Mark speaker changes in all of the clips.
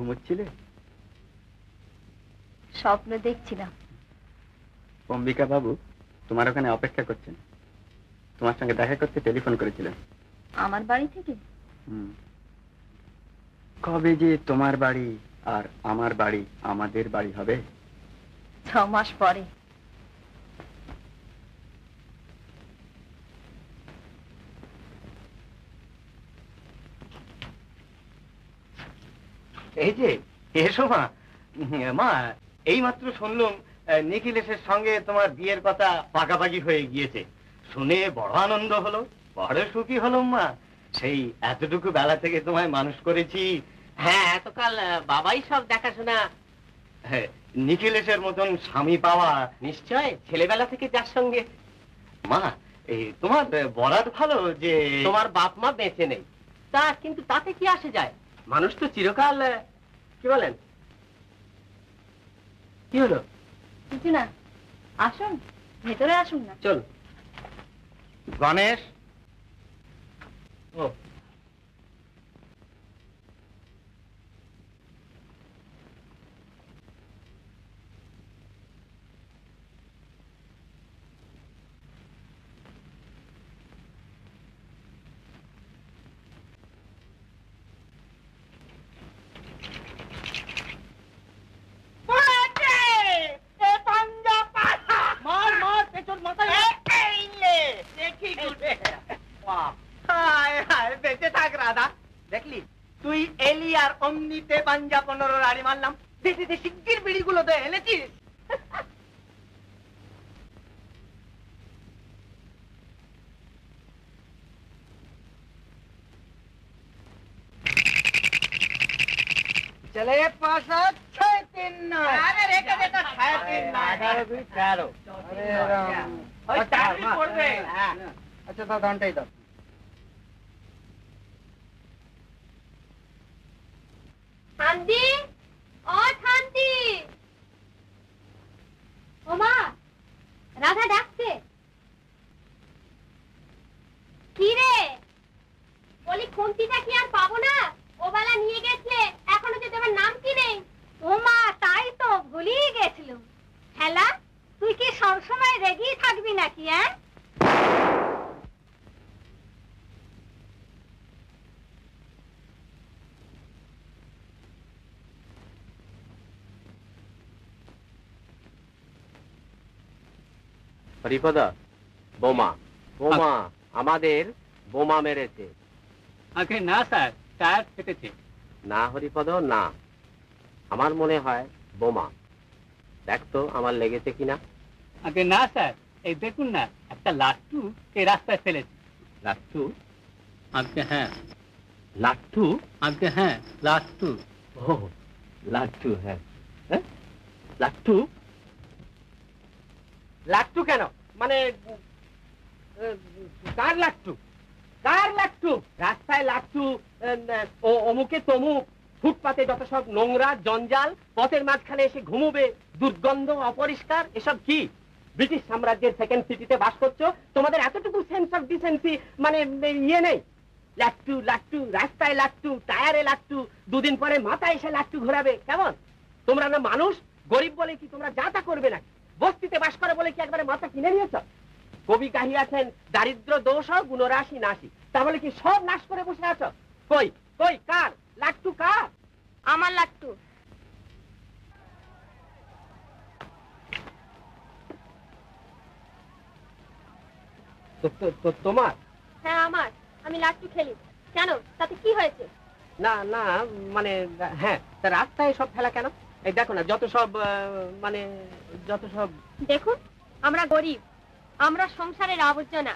Speaker 1: ঘুমোচ্ছিলে?
Speaker 2: স্বপ্ন দেখছিলাম।
Speaker 1: অম্বিকা বাবু তোমার ওখানে অপেক্ষা করছেন। তোমার সঙ্গে দেখা করতে টেলিফোন করেছিলেন।
Speaker 2: আমার বাড়ি থেকে?
Speaker 1: হুম। কবে যে তোমার বাড়ি আর আমার বাড়ি আমাদের বাড়ি হবে?
Speaker 2: ছ মাস পরে।
Speaker 3: এই যে এসো মা। মা এইমাত্র শুনলুম আহ, নিখিলেশের সঙ্গে তোমার বিয়ের কথা পাকাপাকি হয়ে গিয়েছে। শুনে বড় আনন্দ হলো বড় সুখী হলাম মা। সেই এতটুকু বেলা থেকে তোমায় মানুষ করেছি।
Speaker 4: হ্যাঁ এতকাল বাবাই সব দেখাশোনা।
Speaker 3: হ্যাঁ, নিখিলেশের মতন স্বামী পাওয়া
Speaker 4: নিশ্চয় ছেলেবেলা থেকে যার সঙ্গে।
Speaker 3: মা এই তোমার বরাত ভালো যে
Speaker 4: তোমার বাপ মা বেঁচে নেই। তা কিন্তু তাতে কি আসে যায়? মানুষ তো চিরকাল কি বলেন? কি হলো?
Speaker 2: কিছু না আসুন ভেতরে আসুন না।
Speaker 4: চল
Speaker 3: গণেশ?
Speaker 4: ও
Speaker 3: মার মার পেছন মাথায় দেখি হায় হায় বেঁচে থাক রাধা। দেখলি? তুই এলি আর অমনিতে পাঞ্জা পনেরো রাড়ি মারলাম। যে শিগগির বিড়িগুলো তো এনেছিস? রেখে দে তো ছয় তিন নয়। এগারো দুই তেরো ওই তেরোই পড়বে। আচ্ছা তো ঘন্টাই দাও
Speaker 5: শান্তি ও শান্তি ও মা রাধা ডাকছে কি রে বলি খুন্তিটা কি আর পাবো না ও বেলা নিয়ে গেছিলে এখনও যে তোমার নাম কি নেই ও মা তাই তো ভুলিয়ে গেছিল হেলা তুই কি সবসময় রেগেই থাকবি নাকি হ্যাঁ
Speaker 4: হরিপদা বোমা বোমা আমাদের বোমা মেরেছে।
Speaker 6: আগে না স্যার। টায়ার ফেটেছে
Speaker 4: না হরিপদ না। আমার মনে হয় বোমা। দেখ তো আমার লেগেছে কিনা।
Speaker 6: আগে না স্যার। এই দেখুন না একটা লাট্টু এই রাস্তায় ফেলেছে।
Speaker 4: লাট্টু?
Speaker 6: আগে হ্যাঁ।
Speaker 4: লাট্টু?
Speaker 6: আগে হ্যাঁ লাট্টু।
Speaker 4: ও লাট্টু হ্যাঁ। হ্যাঁ? লাট্টু? লাট্টু কেন? মানে কার লাট্টু। কার লাট্টু। রাস্তায় লাট্টু ও অমুকে তমুক ফুটপাতে যত সব নোংরা, জঞ্জাল, পথের মাঝখানে এসে ঘুমোবে, দুর্গন্ধ, অপরিষ্কার, এসব কি? ব্রিটিশ সাম্রাজ্যের সেকেন্ড সিটিতে বাস করছ? তোমাদের এতটুকু সেন্স অফ ডিসেন্সি মানে ইয়ে নেই। লাট্টু লাট্টু, রাস্তায় লাট্টু, টায়ারে লাট্টু, দুদিন পরে মাথায় এসে লাট্টু ঘোরাবে, কেমন? তোমরা না মানুষ? গরিব বলে কি তোমরা যা তা করবে না বস্তিতে বাস করে বলে কি একবারে মাথা কিনে নিয়েছ? কবি কাহি আছেন দারিদ্র দোষ গুণরাশি নাশি। তাহলে কি সব নাশ করে বসে আছো? কই কই কার? লাট্টু কার?
Speaker 2: আমার লাট্টু।
Speaker 4: তোমার?
Speaker 7: হ্যাঁ আমার। আমি লাট্টু খেলি। কেন? তাতে কি হয়েছে?
Speaker 4: না না মানে হ্যাঁ রাস্তায় সব খেলা কেন? এই দেখো না যত সব মানে যত সব
Speaker 7: দেখুন আমরা গরিব। আমরা সংসারের আবর্জনা।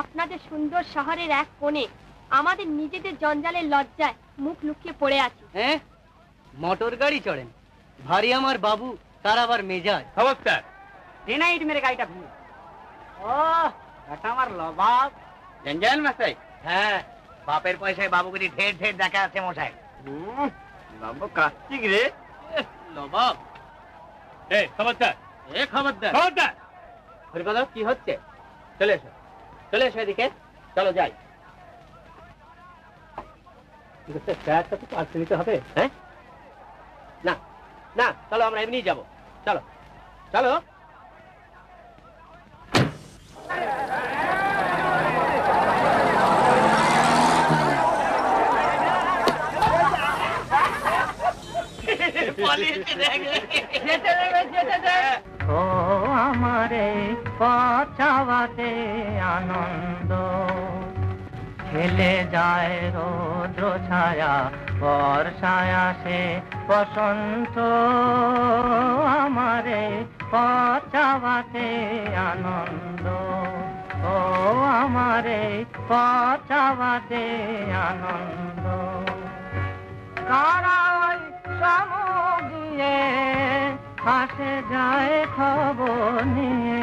Speaker 7: আপনাদের সুন্দর শহরের এক কোণে আমাদের নিজেদের জঞ্জালের লজ্জায় মুখ লুকিয়ে পড়ে আছি।
Speaker 8: হ্যাঁ? মোটর গাড়ি চড়েন। ভারী আমার বাবু তার আবার মেজাজ।
Speaker 4: খবরদার। ডিনাইট মেরে গাড়িটা ভেঙে ও এটা আমার লবাব।
Speaker 3: জঞ্জাল মশাই?
Speaker 9: হ্যাঁ বাপের পয়সায় বাবুগিরি ঢের ঢের দেখা আছে মশাই।
Speaker 3: বাবু কার্তিক রে।
Speaker 8: নবাব। এ খবরদার।
Speaker 4: এ খবরদার।
Speaker 8: খবরদার।
Speaker 4: হরিপদ কি হচ্ছে? চলে এসো চলে এসো এদিকে। চলো যাই।
Speaker 8: স্যারটা তো পার্সে নিতে হবে।
Speaker 4: হ্যাঁ? না না চলো আমরা এমনি যাব। চলো চলো।
Speaker 10: ও আমারে পচাওয়াতে আনন্দ। খেলে যায় রৌদ্র ছায়া, বর্ষায় আসে বসন্ত। আমারে পচাওয়াতে আনন্দ। ও আমারে পচাওয়াতে আনন্দ। সমুদিয়ে হাসে যায় খবর নিয়ে।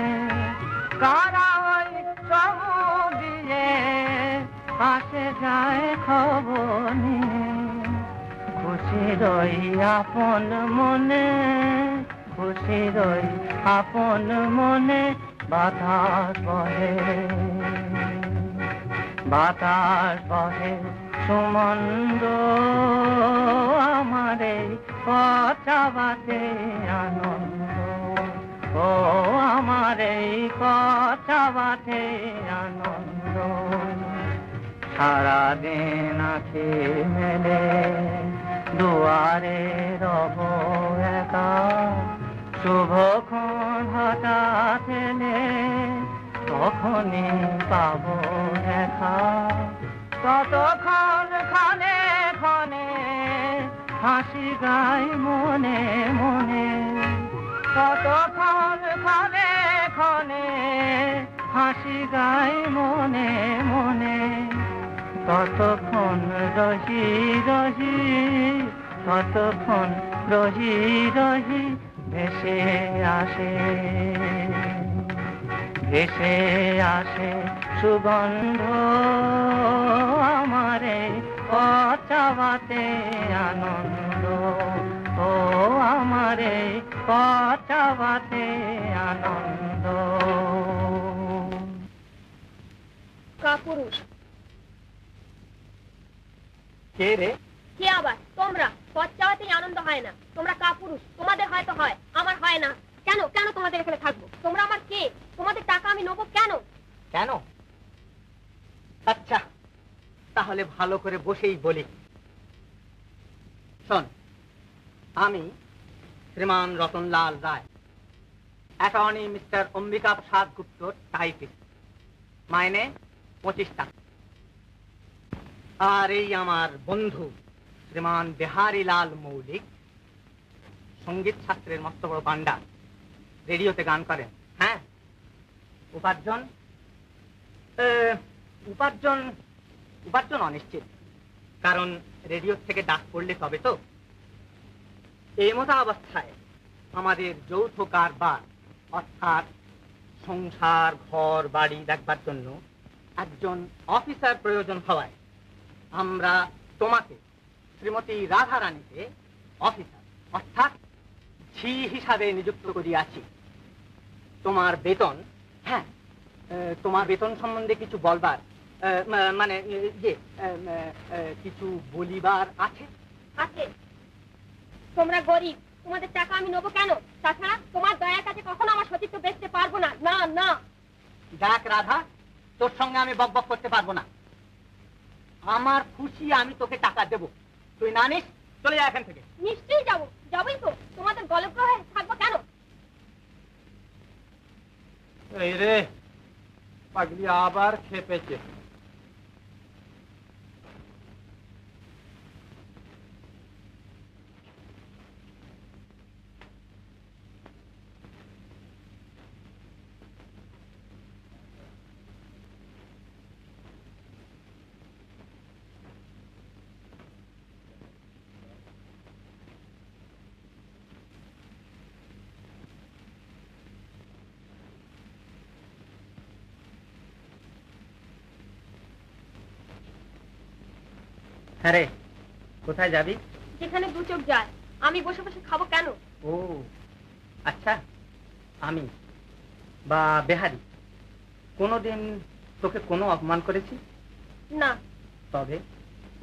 Speaker 10: কারাই সমুদিয়ে হাসে যায় খবর নিয়ে। খুশি রই আপন মনে, খুশি রই আপন মনে, বাতাস বহে। বাতাস বহে। সুমন্দ আমারে কচাবাতে আনন্দ। ও আমারে কচাবাতে আনন্দ। সারাদিন আখি মেলে, দুয়ারে রব একা। শুভক্ষণ হঠাৎ এলে তখনই পাবো দেখা। ততক্ষণ ক্ষণে ক্ষণে হাসি গাই মনে মনে। ততক্ষণ ক্ষণে ক্ষণে হাসি গাই মনে মনে। ততক্ষণ রহি রহি ততক্ষণ রহি রহি ভেসে আসে। ভেসে আসে সুগন্ধ। আমারে পচাবাতে আনন্দ। ও আমারে পচাবাতে আনন্দ।
Speaker 7: কাপুরুষ।
Speaker 4: কে রে?
Speaker 7: কে আবার? তোমরা? পথ চাওয়াতেই আনন্দ হয় না। তোমরা কাপুরুষ। তোমাদের হয়তো হয় আমার হয় না। কেন? কেন তোমাদের এখানে থাকব? তোমরা আমার কে? তোমাদের টাকা আমি নেব কেন?
Speaker 10: কেন? আচ্ছা তাহলে ভালো করে বসেই বলি। শোন, আমি Shriman Ratanlal Roy, attorney mister Ambika Prasad Gupta typist মাইনে পঁচিশ টাকা আর এই আমার বন্ধু শ্রীমান বিহারী লাল মৌলিক, সংগীত শাস্ত্রের মস্ত বড় পান্ডা রেডিওতে গান করেন। হ্যাঁ? উপার্জন? উপার্জন উপার্জন অনিশ্চিত। কারণ রেডিও থেকে ডাক পড়লে তবে তো। এই মতো অবস্থায় আমাদের যৌথ কারবার, অর্থাৎ সংসার, ঘর, বাড়ি দেখবার জন্য একজন অফিসার প্রয়োজন হওয়ায় আমরা তোমাকে শ্রীমতী রাধা রানীকে অফিসার, অর্থাৎ ঝি হিসাবে নিযুক্ত করিয়াছি। তোমার বেতন হ্যাঁ তোমার বেতন সম্বন্ধে কিছু বলবার মানে আহ, কিছু বলিবার আছে?
Speaker 7: আছে। তোমরা গরিব তোমাদের টাকা আমি নেব কেন? তাছাড়া তোমার দয়ার কাছে কখনো আমার সতীত্ব বেচতে পারব না। না না।
Speaker 10: দেখ রাধা তোর সঙ্গে আমি বক বক করতে পারব না। আমার খুশি আমি তোকে টাকা দেব। তুই না নিস চলে যা এখান থেকে।
Speaker 7: নিশ্চয়ই যাব। যাবোই তো। তোমাদের গলগ্রহে থাকব কেন?
Speaker 9: এই রে
Speaker 4: পাগলি আবার খেপেছে।
Speaker 11: হ্যাঁ রে কোথায় যাবি?
Speaker 7: যেখানে দু চোখ যায়। আমি বসে বসে খাব কেন?
Speaker 11: ও আচ্ছা আমি বা বেহারি কোনোদিন তোকে কোনো অপমান করেছি?
Speaker 7: না।
Speaker 11: তবে?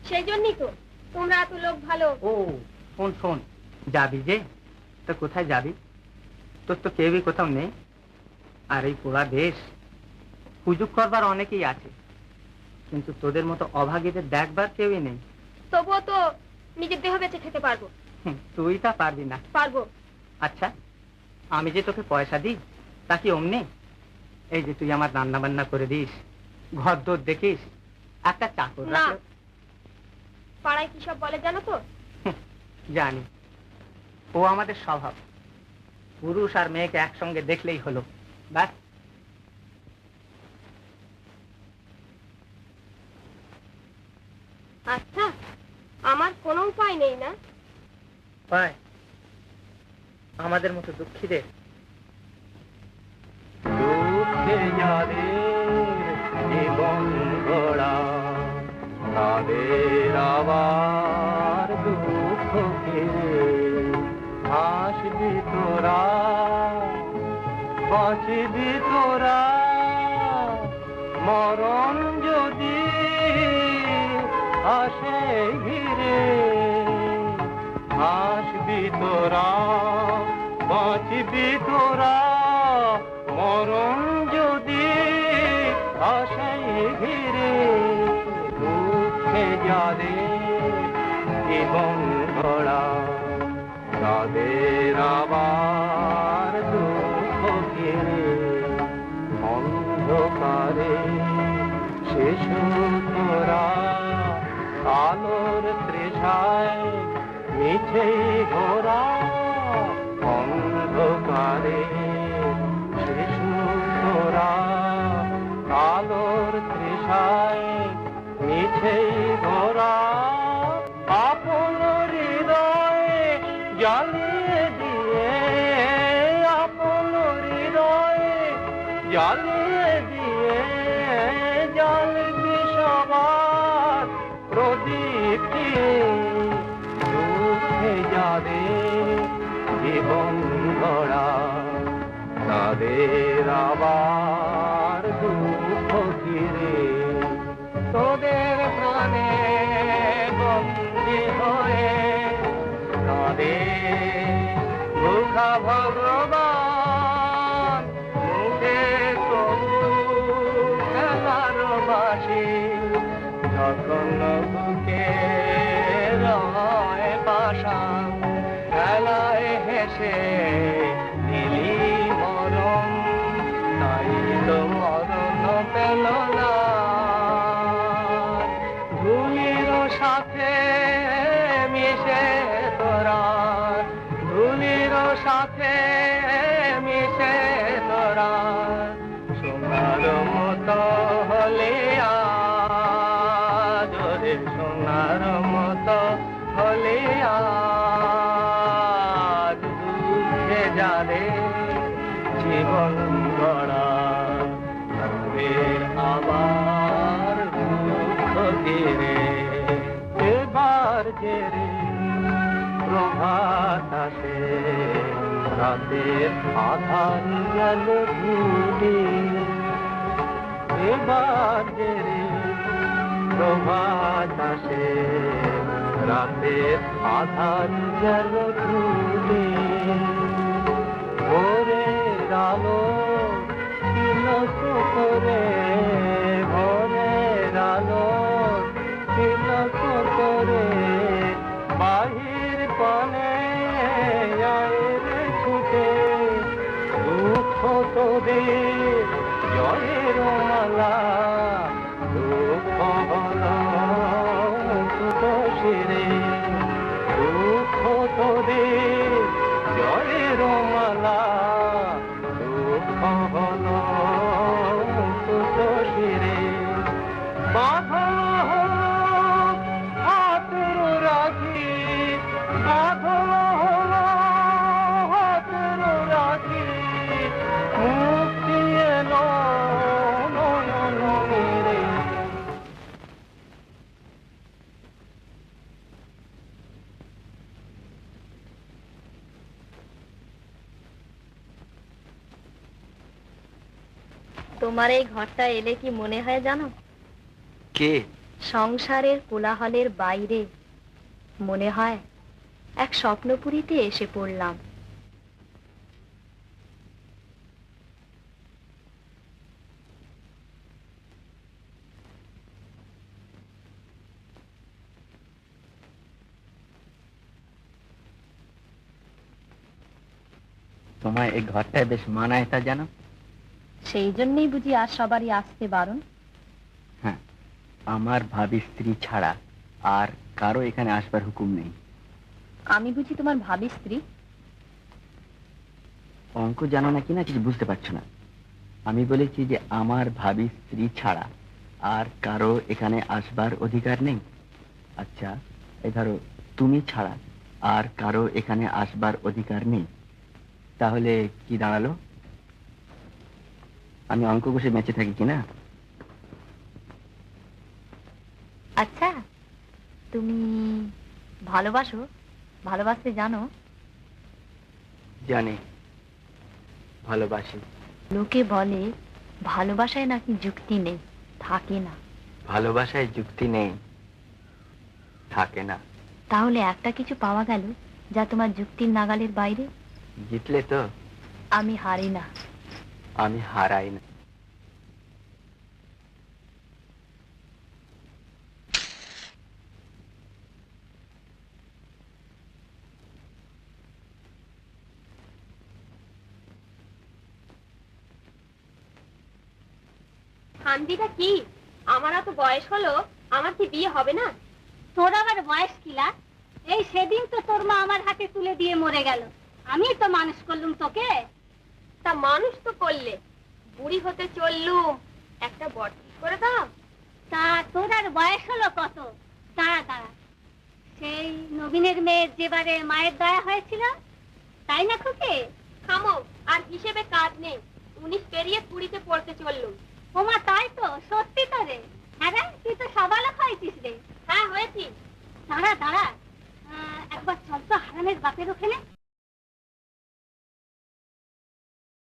Speaker 7: সেই জন্যই তো। তোমরা এত লোক ভালো।
Speaker 11: ও শোন শোন যাবি যে? তো কোথায় যাবি? তোর তো কেউই কোথাও নেই। আর এই পোড়া দেশ সুযোগ করবার অনেকেই আছে। কিন্তু তোদের মতো অভাগীদের দেখবার কেউই নেই।
Speaker 7: তবুও তো নিজের দেহ বেঁচে খেতে পারব।
Speaker 11: তুই তা পারবি না।
Speaker 7: পারব।
Speaker 11: আচ্ছা আমি যে তোকে পয়সা দিই তা কি অমনি? এই যে তুই আমার রান্না বান্না করে দিস ঘর দোর দেখিস একটা চাকর
Speaker 7: না। পাড়ায় কি সব বলে জানো তো?
Speaker 11: জানি। ও আমাদের স্বভাব। পুরুষ আর মেয়েকে একসঙ্গে দেখলেই হলো। ব্যাস
Speaker 7: আচ্ছা আমার কোনো উপায় নেই না?
Speaker 11: পায়। আমাদের মতো দুঃখীদের।
Speaker 10: দুঃখে যাদের জীবন গড়া তাদের আবার দুঃখ ফিরে হাসবি তোরা বাঁচবি তোরা। মরণ যদি আসে ঘিরে। হাসবি তোরা, বাঁচবি তোরা, মরণ যদি আসে ঘিরে। দুঃখে যাদের জীবন গড়া তাদের আবার দুঃখ ঘিরে। অন্ধকারে তোরা आलोर त्रिझाए मीठे घोरा তাদের আবার সাথে মিশে আসে রাতের আধার গেল ঘুরে। এবার যে রে প্রভাত আসে, রাতের আধার গেল ঘুরে। ভোরের আলো করে be your hero, my love.
Speaker 12: তোমার এই ঘরটা এলে কি মনে হয় জানো?
Speaker 1: কে?
Speaker 12: সংসারের কোলাহলের বাইরে। মনে হয় এক স্বপ্নপুরীতে এসে পড়লাম।
Speaker 1: তোমায় এই ঘরটায় বেশ মানায় তা জানো?
Speaker 12: সেই জন্যই বুঝি আর সবারই আসতে বারণ?
Speaker 1: হ্যাঁ আমার ভাবি স্ত্রী ছাড়া আর কারও এখানে আসবার হুকুম নেই।
Speaker 12: আমি বুঝি তোমার ভাবি স্ত্রী?
Speaker 1: অঙ্ক জানো না কিনা কিছু বুঝতে পারছ না? আমি বলেছি যে আমার ভাবি স্ত্রী ছাড়া আর কারও এখানে আসবার অধিকার নেই। আচ্ছা এই ধরো তুমি ছাড়া আর কারও এখানে আসবার অধিকার নেই। তাহলে কি দাঁড়াল? আমি অঙ্ক কষে বেঁচে থাকি কিনা
Speaker 12: আচ্ছা তুমি ভালোবাসো ভালোবাসতে জানো?
Speaker 1: জানি ভালোবাসি।
Speaker 12: লোকে বলে ভালোবাসায় নাকি যুক্তি নেই থাকে না।
Speaker 1: ভালোবাসায় যুক্তি নেই থাকে না।
Speaker 12: তাহলে একটা কিছু পাওয়া গেল যা তোমার যুক্তির নাগালের বাইরে?
Speaker 1: জিতলে তো?
Speaker 12: আমি হারি না।
Speaker 1: আমি হারাই না।
Speaker 7: শান্তিটা কি? আমার এত বয়স হলো, আমার কি বিয়ে হবে না? তোর আবার বয়স কিলা এই সেদিন তো তোর মা আমার হাতে তুলে দিয়ে মরে গেল। আমি তো মানুষ করলুম তোকে। তা মানুষ তো করলে। বুড়ি হতে চললুম একটা বট করে দাও। তা তোর আর বয়স হলো কত? দাঁড়া দাঁড়া। সেই নবীনের মেয়ের যেবারে মায়ের দয়া হয়েছিল তাই না খুকে? থামো আর হিসেবে কাজ নেই। উনিশ পেরিয়ে কুড়িতে পড়তে চললুম। ওমা তাই তো সত্যি তো রে হ্যাঁ রে তুই তো সবালক হয়েছিস রে। হ্যাঁ হয়েছি। দাঁড়া দাঁড়া। আহ, একবার চল তো হারানের বাপের ওখানে।